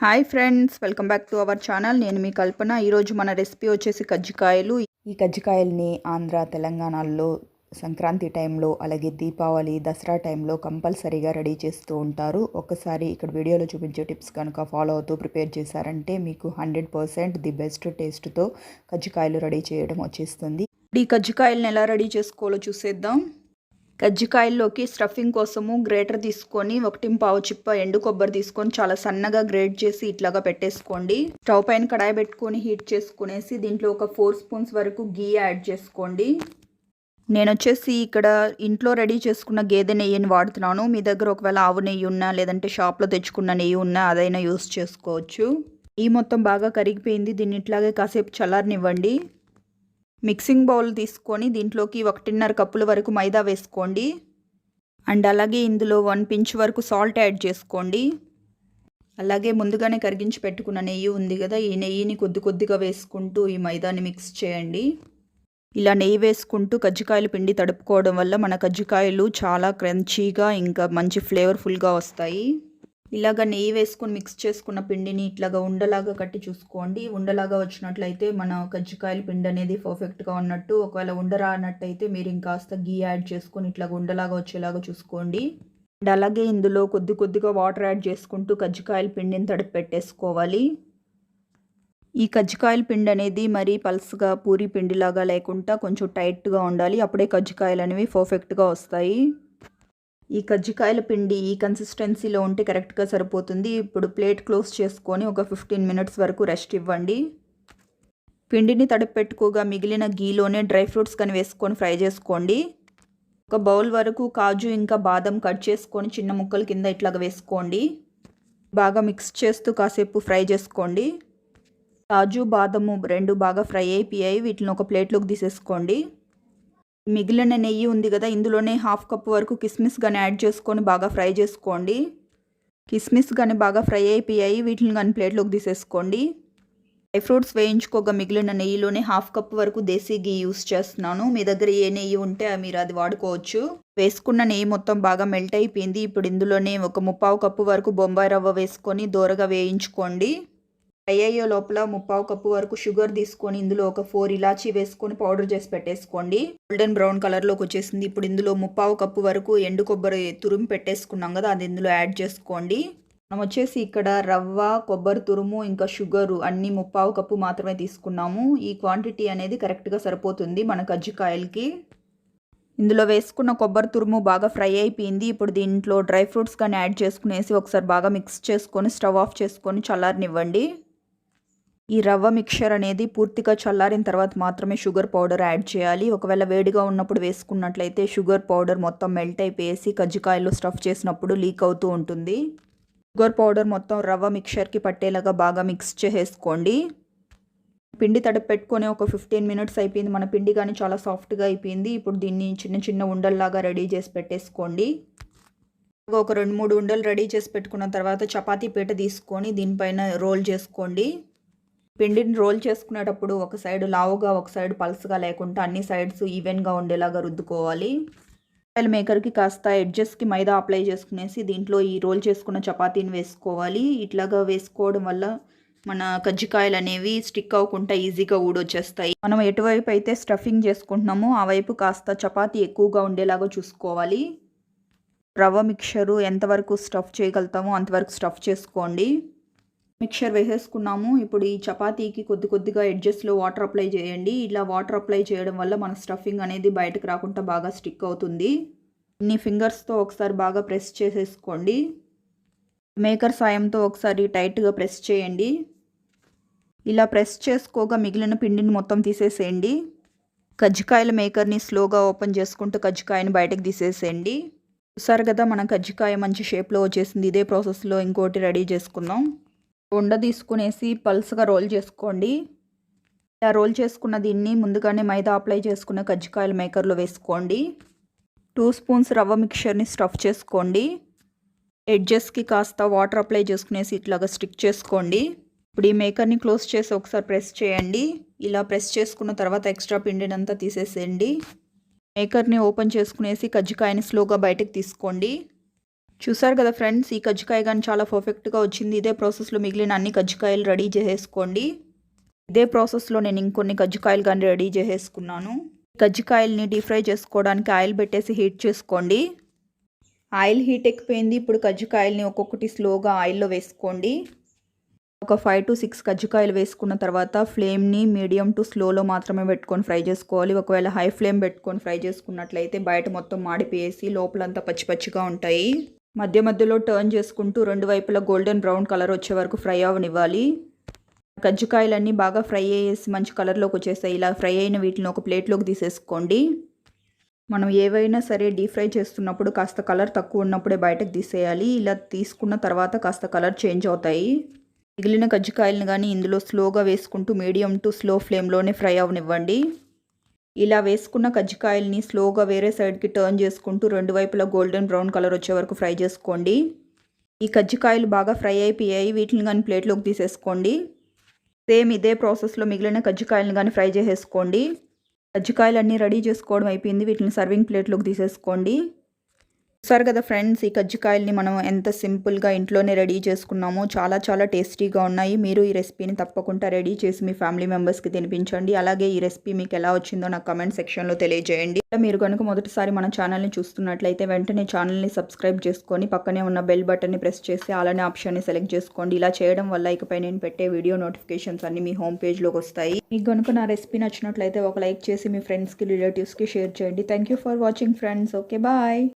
Hi friends welcome back to our channel నేను మీ కల్పన. ఈరోజు మన రెసిపీ వచ్చేసి కజ్జికాయలు. ఈ కజ్జికాయల్ని ఆంధ్ర తెలంగాణలో సంక్రాంతి టైంలో అలాగే దీపావళి దసరా టైంలో కంపల్సరీగా రెడీ చేస్తూ ఉంటారు. ఒకసారి ఇక్కడ వీడియోలో చూపించే టిప్స్ కనుక ఫాలో అవుతూ ప్రిపేర్ చేశారంటే మీకు హండ్రెడ్ పర్సెంట్ ది బెస్ట్ టేస్ట్తో కజ్జికాయలు రెడీ చేయడం వచ్చేస్తుంది. ఈ కజ్జికాయలను ఎలా రెడీ చేసుకోవాలో చూసేద్దాం. కజ్జికాయల్లోకి స్టఫింగ్ కోసము గ్రేటర్ తీసుకొని ఒకటి పావు చిప్ప ఎండు కొబ్బరి తీసుకొని చాలా సన్నగా గ్రేట్ చేసి ఇట్లాగా పెట్టేసుకోండి. స్టవ్ పైన కడాయి పెట్టుకొని హీట్ చేసుకునేసి దీంట్లో ఒక ఫోర్ స్పూన్స్ వరకు గీ యాడ్ చేసుకోండి. నేను వచ్చేసి ఇక్కడ ఇంట్లో రెడీ చేసుకున్న గేదె నెయ్యిని వాడుతున్నాను. మీ దగ్గర ఒకవేళ ఆవు నెయ్యి ఉన్నా లేదంటే షాప్లో తెచ్చుకున్న నెయ్యి ఉన్నా అదైనా యూస్ చేసుకోవచ్చు. ఈ మొత్తం బాగా కరిగిపోయింది. దీన్ని ఇట్లాగే కాసేపు చల్లారనివ్వండి. మిక్సింగ్ బౌల్ తీసుకొని దీంట్లోకి ఒకటిన్నర కప్పుల వరకు మైదా వేసుకోండి. అండ్ అలాగే ఇందులో వన్ పించ్ వరకు సాల్ట్ యాడ్ చేసుకోండి. అలాగే ముందుగానే కరిగించి పెట్టుకున్న నెయ్యి ఉంది కదా ఈ నెయ్యిని కొద్ది కొద్దిగా వేసుకుంటూ ఈ మైదాని మిక్స్ చేయండి. ఇలా నెయ్యి వేసుకుంటూ కజ్జికాయలు పిండి తడుపుకోవడం వల్ల మన కజ్జికాయలు చాలా క్రంచీగా ఇంకా మంచి ఫ్లేవర్ఫుల్గా వస్తాయి. ఇలాగ నెయ్యి వేసుకొని మిక్స్ చేసుకున్న పిండిని ఇట్లాగా ఉండలాగా కట్టి చూసుకోండి. ఉండలాగా వచ్చినట్లయితే మన కజ్జికాయల పిండి అనేది పర్ఫెక్ట్గా ఉన్నట్టు ఒకవేళ ఉండరానట్టయితే మీరు ఇంకాస్త గీ యాడ్ చేసుకొని ఇట్లాగా ఉండలాగా వచ్చేలాగా చూసుకోండి. అండ్ అలాగే ఇందులో కొద్ది కొద్దిగా వాటర్ యాడ్ చేసుకుంటూ కజ్జికాయల పిండిని తడిపి పెట్టేసుకోవాలి. ఈ కజ్జికాయల పిండి అనేది మరీ పల్స్గా పూరి పిండిలాగా లేకుండా కొంచెం టైట్గా ఉండాలి. అప్పుడే కజ్జికాయలు అనేవి పర్ఫెక్ట్గా వస్తాయి. ఈ కజ్జికాయల పిండి ఈ కన్సిస్టెన్సీలో ఉంటే కరెక్ట్గా సరిపోతుంది. ఇప్పుడు ప్లేట్ క్లోజ్ చేసుకొని ఒక ఫిఫ్టీన్ మినిట్స్ వరకు రెస్ట్ ఇవ్వండి. పిండిని తడిపెట్టుకోగా మిగిలిన గీలోనే డ్రై ఫ్రూట్స్ కానీ వేసుకొని ఫ్రై చేసుకోండి. ఒక బౌల్ వరకు కాజు ఇంకా బాదం కట్ చేసుకొని చిన్న ముక్కల కింద ఇట్లాగ వేసుకోండి. బాగా మిక్స్ చేస్తూ కాసేపు ఫ్రై చేసుకోండి. కాజు బాదము రెండు బాగా ఫ్రై అయిపోయాయి. వీటిని ఒక ప్లేట్లోకి తీసేసుకోండి. మిగిలిన నెయ్యి ఉంది కదా ఇందులోనే హాఫ్ కప్ వరకు కిస్మిస్ కానీ యాడ్ చేసుకొని బాగా ఫ్రై చేసుకోండి. కిస్మిస్ కానీ బాగా ఫ్రై అయిపోయాయి వీటిని కానీ ప్లేట్లోకి తీసేసుకోండి. డ్రై ఫ్రూట్స్ వేయించుకోగా మిగిలిన నెయ్యిలోనే హాఫ్ కప్ వరకు దేశీ గీ యూస్ చేస్తున్నాను. మీ దగ్గర ఏ నెయ్యి ఉంటే మీరు అది వాడుకోవచ్చు. వేసుకున్న నెయ్యి మొత్తం బాగా మెల్ట్ అయిపోయింది. ఇప్పుడు ఇందులోనే ఒక ముప్పావు కప్పు వరకు బొంబాయి రవ్వ వేసుకొని దూరగా వేయించుకోండి. ఫ్రై అయ్యే లోపల ముప్పావు కప్పు వరకు షుగర్ తీసుకొని ఇందులో ఒక ఫోర్ ఇలాచీ వేసుకొని పౌడర్ చేసి పెట్టేసుకోండి. గోల్డెన్ బ్రౌన్ కలర్లోకి వచ్చేసింది. ఇప్పుడు ఇందులో ముప్పావు కప్పు వరకు ఎండు కొబ్బరి తురుము పెట్టేసుకున్నాం కదా అది ఇందులో యాడ్ చేసుకోండి. మనం వచ్చేసి ఇక్కడ రవ్వ కొబ్బరి తురుము ఇంకా షుగరు అన్ని ముప్పావు కప్పు మాత్రమే తీసుకున్నాము. ఈ క్వాంటిటీ అనేది కరెక్ట్గా సరిపోతుంది మన కజ్జికాయలకి. ఇందులో వేసుకున్న కొబ్బరి తురుము బాగా ఫ్రై అయిపోయింది. ఇప్పుడు దీంట్లో డ్రై ఫ్రూట్స్ కానీ యాడ్ చేసుకునేసి ఒకసారి బాగా మిక్స్ చేసుకొని స్టవ్ ఆఫ్ చేసుకొని చల్లారనివ్వండి. ఈ రవ్వ మిక్చర్ అనేది పూర్తిగా చల్లారిన తర్వాత మాత్రమే షుగర్ పౌడర్ యాడ్ చేయాలి. ఒకవేళ వేడిగా ఉన్నప్పుడు వేసుకున్నట్లయితే షుగర్ పౌడర్ మొత్తం మెల్ట్ అయిపోయేసి కజ్జికాయలు స్టఫ్ చేసినప్పుడు లీక్ అవుతూ ఉంటుంది. షుగర్ పౌడర్ మొత్తం రవ్వ మిక్చర్కి పట్టేలాగా బాగా మిక్స్ చేసేసుకోండి. పిండి తడిపి పెట్టుకొని ఒక ఫిఫ్టీన్ మినిట్స్ అయిపోయింది. మన పిండి కానీ చాలా సాఫ్ట్గా అయిపోయింది. ఇప్పుడు దీన్ని చిన్న చిన్న ఉండల్లాగా రెడీ చేసి పెట్టేసుకోండి. ఒక రెండు మూడు ఉండలు రెడీ చేసి పెట్టుకున్న తర్వాత చపాతీ పీట తీసుకొని దీనిపైన రోల్ చేసుకోండి. పిండిని రోల్ చేసుకునేటప్పుడు ఒక సైడ్ లావుగా ఒక సైడ్ పల్స్గా లేకుండా అన్ని సైడ్స్ ఈవెన్గా ఉండేలాగా రుద్దుకోవాలి. ఆయిల్ మేకర్కి కాస్త ఎడ్జెస్కి మైదా అప్లై చేసుకునేసి దీంట్లో ఈ రోల్ చేసుకున్న చపాతీని వేసుకోవాలి. ఇట్లాగా వేసుకోవడం వల్ల మన కజ్జికాయలు అనేవి స్టిక్ అవ్వకుండా ఈజీగా ఊడొచ్చేస్తాయి. మనం ఎటువైపు అయితే స్టఫింగ్ చేసుకుంటున్నామో ఆ వైపు కాస్త చపాతీ ఎక్కువగా ఉండేలాగా చూసుకోవాలి. రవ్వ మిక్చరు ఎంతవరకు స్టఫ్ చేయగలుగుతామో అంతవరకు స్టఫ్ చేసుకోండి. మిక్చర్ వేసేసుకున్నాము. ఇప్పుడు ఈ చపాతీకి కొద్ది కొద్దిగా ఎడ్జెస్లో వాటర్ అప్లై చేయండి. ఇలా వాటర్ అప్లై చేయడం వల్ల మన స్టఫింగ్ అనేది బయటకు రాకుండా బాగా స్టిక్ అవుతుంది. ఇన్ని ఫింగర్స్తో ఒకసారి బాగా ప్రెస్ చేసేసుకోండి. మేకర్ సాయంతో ఒకసారి టైట్గా ప్రెస్ చేయండి. ఇలా ప్రెస్ చేసుకోగా మిగిలిన పిండిని మొత్తం తీసేసేయండి. కజ్జికాయల మేకర్ని స్లోగా ఓపెన్ చేసుకుంటూ కజ్జికాయని బయటకు తీసేసేయండి. చూసారు కదా మన కజ్జికాయ మంచి షేప్లో వచ్చేసింది. ఇదే ప్రాసెస్లో ఇంకోటి రెడీ చేసుకుందాం. ఉండ తీసుకునేసి పల్స్గా రోల్ చేసుకోండి. ఇలా రోల్ చేసుకున్న దీన్ని ముందుగానే మైదా అప్లై చేసుకున్న కజ్జికాయల మేకర్లో వేసుకోండి. టూ స్పూన్స్ రవ్వ మిక్చర్ని స్టఫ్ చేసుకోండి. ఎడ్జెస్కి కాస్త వాటర్ అప్లై చేసుకునేసి ఇట్లాగా స్టిక్ చేసుకోండి. ఇప్పుడు ఈ మేకర్ని క్లోజ్ చేసి ఒకసారి ప్రెస్ చేయండి. ఇలా ప్రెస్ చేసుకున్న తర్వాత ఎక్స్ట్రా పిండినంతా తీసేసేయండి. మేకర్ని ఓపెన్ చేసుకునేసి కజ్జికాయని స్లోగా బయటకు తీసుకోండి. చూసారు కదా ఫ్రెండ్స్ ఈ కజ్జికాయ కానీ చాలా పర్ఫెక్ట్గా వచ్చింది. ఇదే ప్రాసెస్లో మిగిలిన అన్ని కజ్జికాయలు రెడీ చేసేసుకోండి. ఇదే ప్రాసెస్లో నేను ఇంకొన్ని కజ్జికాయలు కానీ రెడీ చేసేసుకున్నాను. కజ్జికాయల్ని డీప్ ఫ్రై చేసుకోవడానికి ఆయిల్ పెట్టేసి హీట్ చేసుకోండి. ఆయిల్ హీట్ ఎక్కిపోయింది. ఇప్పుడు కజ్జికాయల్ని ఒక్కొక్కటి స్లోగా ఆయిల్లో వేసుకోండి. ఒక ఫైవ్ టు సిక్స్ కజ్జికాయలు వేసుకున్న తర్వాత ఫ్లేమ్ని మీడియం టు స్లోలో మాత్రమే పెట్టుకొని ఫ్రై చేసుకోవాలి. ఒకవేళ హై ఫ్లేమ్ పెట్టుకొని ఫ్రై చేసుకున్నట్లయితే బయట మొత్తం మాడిపోయేసి లోపలంతా పచ్చి పచ్చిగా ఉంటాయి. మధ్య మధ్యలో టర్న్ చేసుకుంటూ రెండు వైపులా గోల్డెన్ బ్రౌన్ కలర్ వచ్చే వరకు ఫ్రై అవనివ్వాలి. కజ్జికాయలన్నీ బాగా ఫ్రై అయ్యేసి మంచి కలర్లోకి వచ్చేస్తాయి. ఇలా ఫ్రై అయిన వీటిని ఒక ప్లేట్లోకి తీసేసుకోండి. మనం ఏవైనా సరే డీప్ ఫ్రై చేస్తున్నప్పుడు కాస్త కలర్ తక్కువ ఉన్నప్పుడే బయటకు తీసేయాలి. ఇలా తీసుకున్న తర్వాత కాస్త కలర్ చేంజ్ అవుతాయి. మిగిలిన కజ్జికాయలను కానీ ఇందులో స్లోగా వేసుకుంటూ మీడియం టు స్లో ఫ్లేమ్లోనే ఫ్రై అవనివ్వండి. ఇలా వేసుకున్న కజ్జికాయల్ని స్లోగా వేరే సైడ్కి టర్న్ చేసుకుంటూ రెండు వైపులా గోల్డెన్ బ్రౌన్ కలర్ వచ్చే వరకు ఫ్రై చేసుకోండి. ఈ కజ్జికాయలు బాగా ఫ్రై అయిపోయాయి. వీటిని కానీ ప్లేట్లోకి తీసేసుకోండి. సేమ్ ఇదే ప్రాసెస్లో మిగిలిన కజ్జికాయలను కానీ ఫ్రై చేసేసుకోండి. కజ్జికాయలు అన్నీ రెడీ చేసుకోవడం అయిపోయింది. వీటిని సర్వింగ్ ప్లేట్లోకి తీసేసుకోండి. చూసారు కదా ఫ్రెండ్స్ ఈ కజ్జికాయల్ని మనం ఎంత సింపుల్గా ఇంట్లోనే రెడీ చేసుకున్నామో చాలా చాలా టేస్టీగా ఉన్నాయి. మీరు ఈ రెసిపీని తప్పకుండా రెడీ చేసి మీ ఫ్యామిలీ మెంబర్స్కి తినిపించండి. అలాగే ఈ రెసిపీ మీకు ఎలా వచ్చిందో నాకు కమెంట్ సెక్షన్లో తెలియజేయండి. మీరు కనుక మొదటిసారి మన ఛానల్ని చూస్తున్నట్లయితే వెంటనే ఛానల్ని సబ్స్క్రైబ్ చేసుకొని పక్కనే ఉన్న బెల్ బటన్ని ప్రెస్ చేసి అలానే ఆప్షన్ని సెలెక్ట్ చేసుకోండి. ఇలా చేయడం వల్ల ఇకపై నేను పెట్టే వీడియో నోటిఫికేషన్స్ అన్ని మీ హోమ్ పేజ్లోకి వస్తాయి. మీకు కనుక నా రెసిపీ నచ్చినట్లయితే ఒక లైక్ చేసి మీ ఫ్రెండ్స్కి రిలేటివ్స్కి షేర్ చేయండి. Thank you for watching friends. Okay bye.